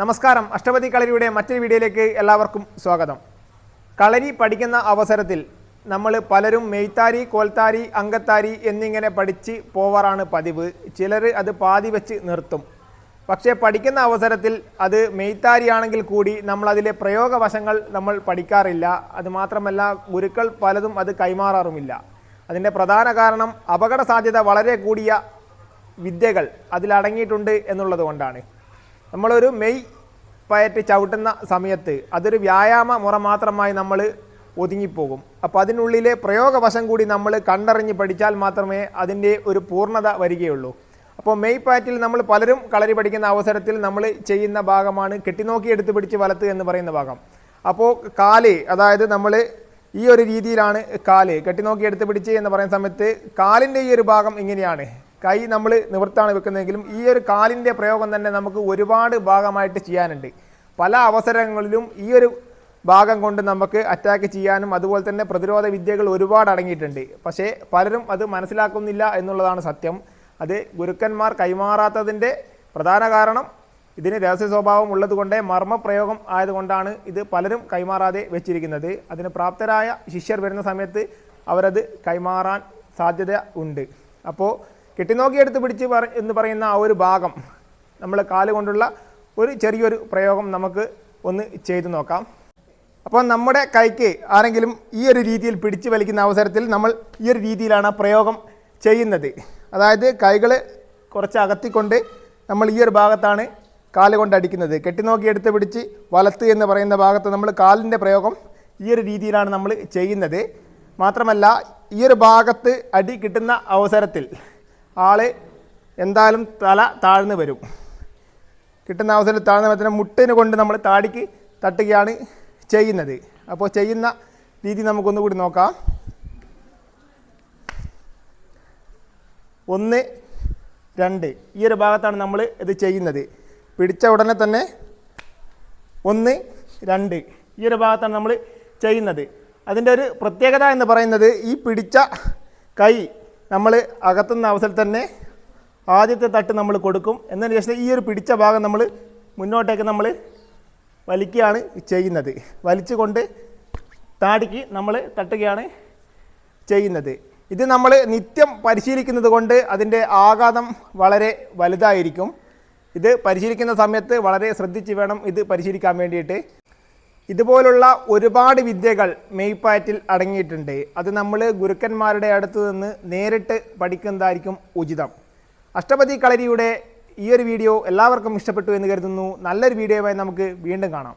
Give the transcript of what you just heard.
നമസ്കാരം. അഷ്ടപതി കളരിയുടെ മറ്റൊരു വീഡിയോയിലേക്ക് എല്ലാവർക്കും സ്വാഗതം. കളരി പഠിക്കുന്ന അവസരത്തിൽ നമ്മൾ പലരും മെയ്ത്താരി കോൽത്താരി അങ്കത്താരി എന്നിങ്ങനെ പഠിച്ച് പോവാറാണ് പതിവ്. ചിലർ അത് പാതി വെച്ച് നിർത്തും. പക്ഷേ പഠിക്കുന്ന അവസരത്തിൽ അത് മെയ്ത്താരിയാണെങ്കിൽ കൂടി നമ്മളതിലെ പ്രയോഗവശങ്ങൾ നമ്മൾ പഠിക്കാറില്ല. അതുമാത്രമല്ല ഗുരുക്കൾ പലതും അത് കൈമാറാറുമില്ല. അതിന്റെ പ്രധാന കാരണം അപകട സാധ്യത വളരെ കൂടിയ വിദ്യകൾ അതിലടങ്ങിയിട്ടുണ്ട് എന്നുള്ളത് കൊണ്ടാണ്. നമ്മളൊരു മെയ് പയറ്റ് ചവിട്ടുന്ന സമയത്ത് അതൊരു വ്യായാമ മുറ മാത്രമായി നമ്മൾ ഒതുങ്ങിപ്പോകും. അപ്പോൾ അതിനുള്ളിലെ പ്രയോഗവശം കൂടി നമ്മൾ കണ്ടറിഞ്ഞ് പഠിച്ചാൽ മാത്രമേ അതിന്റെ ഒരു പൂർണത വരികയുള്ളൂ. അപ്പോൾ മെയ് പാറ്റിൽ നമ്മൾ പലരും കളരി പഠിക്കുന്ന അവസരത്തിൽ നമ്മൾ ചെയ്യുന്ന ഭാഗമാണ് കെട്ടിനോക്കി എടുത്ത് പിടിച്ച് വലത്ത് എന്ന് പറയുന്ന ഭാഗം. അപ്പോൾ കാൽ അതായത് നമ്മൾ ഈ ഒരു രീതിയിലാണ് കാൽ. കെട്ടിനോക്കി എടുത്ത് പിടിച്ച് എന്ന് പറയുന്ന സമയത്ത് കാലിന്റെ ഈ ഒരു ഭാഗം ഇങ്ങനെയാണ്. കൈ നമ്മൾ നിവർത്താണ് വെക്കുന്നതെങ്കിലും ഈ ഒരു കാലിന്റെ പ്രയോഗം തന്നെ നമുക്ക് ഒരുപാട് ഭാഗമായിട്ട് ചെയ്യാനുണ്ട്. പല അവസരങ്ങളിലും ഈ ഒരു ഭാഗം കൊണ്ട് നമുക്ക് അറ്റാക്ക് ചെയ്യാനും അതുപോലെ തന്നെ പ്രതിരോധ വിദ്യകൾ ഒരുപാട് അടങ്ങിയിട്ടുണ്ട്. പക്ഷേ പലരും അത് മനസ്സിലാക്കുന്നില്ല എന്നുള്ളതാണ് സത്യം. അത് ഗുരുക്കന്മാർ കൈമാറാത്തതിന്റെ പ്രധാന കാരണം ഇതിന് രഹസ്യ സ്വഭാവം ഉള്ളതുകൊണ്ട് മർമ്മപ്രയോഗം ആയതുകൊണ്ടാണ് ഇത് പലരും കൈമാറാതെ വെച്ചിരിക്കുന്നത്. അതിന് പ്രാപ്തരായ ശിഷ്യർ വരുന്ന സമയത്ത് അവരത് കൈമാറാൻ സാധ്യത ഉണ്ട്. അപ്പോൾ കെട്ടിനോക്കിയെടുത്ത് പിടിച്ച് പറ എന്ന് പറയുന്ന ആ ഒരു ഭാഗം നമ്മൾ കാൽ കൊണ്ടുള്ള ഒരു ചെറിയൊരു പ്രയോഗം നമുക്ക് ഒന്ന് ചെയ്തു നോക്കാം. അപ്പോൾ നമ്മുടെ കൈക്ക് ആരെങ്കിലും ഈ ഒരു രീതിയിൽ പിടിച്ച് വലിക്കുന്ന അവസരത്തിൽ നമ്മൾ ഈ ഒരു രീതിയിലാണ് പ്രയോഗം ചെയ്യുന്നത്. അതായത് കൈകൾ കുറച്ച് അകത്തിക്കൊണ്ട് നമ്മൾ ഈ ഒരു ഭാഗത്താണ് കാൽ കൊണ്ട് അടിക്കുന്നത്. കെട്ടിനോക്കി എടുത്ത് പിടിച്ച് വലത്ത് എന്ന് പറയുന്ന ഭാഗത്ത് നമ്മൾ കാലിന്റെ പ്രയോഗം ഈ ഒരു രീതിയിലാണ് നമ്മൾ ചെയ്യുന്നത്. മാത്രമല്ല ഈ ഒരു ഭാഗത്ത് അടി കിട്ടുന്ന അവസരത്തിൽ ആൾ എന്തായാലും തല താഴ്ന്നു വരും. കിട്ടുന്ന അവസരത്തിൽ താഴ്ന്ന പറ്റുന്ന മുട്ടിന് കൊണ്ട് നമ്മൾ താടിക്ക് തട്ടുകയാണ് ചെയ്യുന്നത്. അപ്പോൾ ചെയ്യുന്ന രീതി നമുക്കൊന്നുകൂടി നോക്കാം. ഒന്ന് രണ്ട്. ഈ ഒരു ഭാഗത്താണ് നമ്മൾ ഇത് ചെയ്യുന്നത്. പിടിച്ച ഉടനെ തന്നെ ഒന്ന് രണ്ട്. ഈ ഒരു ഭാഗത്താണ് നമ്മൾ ചെയ്യുന്നത്. അതിന്റെ ഒരു പ്രത്യേകത എന്ന് പറയുന്നത് ഈ പിടിച്ച കൈ നമ്മൾ അകത്തുന്ന അവസരത്തിൽ തന്നെ ആദ്യത്തെ തട്ട് നമ്മൾ കൊടുക്കും. എന്നതിന് ശേഷം ഈ ഒരു പിടിച്ച ഭാഗം നമ്മൾ മുന്നോട്ടേക്ക് നമ്മൾ വലിക്കുകയാണ് ചെയ്യുന്നത്. വലിച്ചുകൊണ്ട് താടിക്ക് നമ്മൾ തട്ടുകയാണ് ചെയ്യുന്നത്. ഇത് നമ്മൾ നിത്യം പരിശീലിക്കുന്നത് കൊണ്ട് അതിന്റെ ആഘാതം വളരെ വലുതായിരിക്കും. ഇത് പരിശീലിക്കുന്ന സമയത്ത് വളരെ ശ്രദ്ധിച്ച് വേണം ഇത് പരിശീലിക്കാൻ വേണ്ടിയിട്ട്. ഇതുപോലുള്ള ഒരുപാട് വിദ്യകൾ മെയ്പ്പാറ്റിൽ അടങ്ങിയിട്ടുണ്ട്. അത് നമ്മൾ ഗുരുക്കന്മാരുടെ അടുത്ത് നിന്ന് നേരിട്ട് പഠിക്കുന്നതായിരിക്കും ഉചിതം. അഷ്ടപതി കളരിയുടെ ഈ ഒരു വീഡിയോ എല്ലാവർക്കും ഇഷ്ടപ്പെട്ടു എന്ന് കരുതുന്നു. നല്ലൊരു വീഡിയോയുമായി നമുക്ക് വീണ്ടും കാണാം.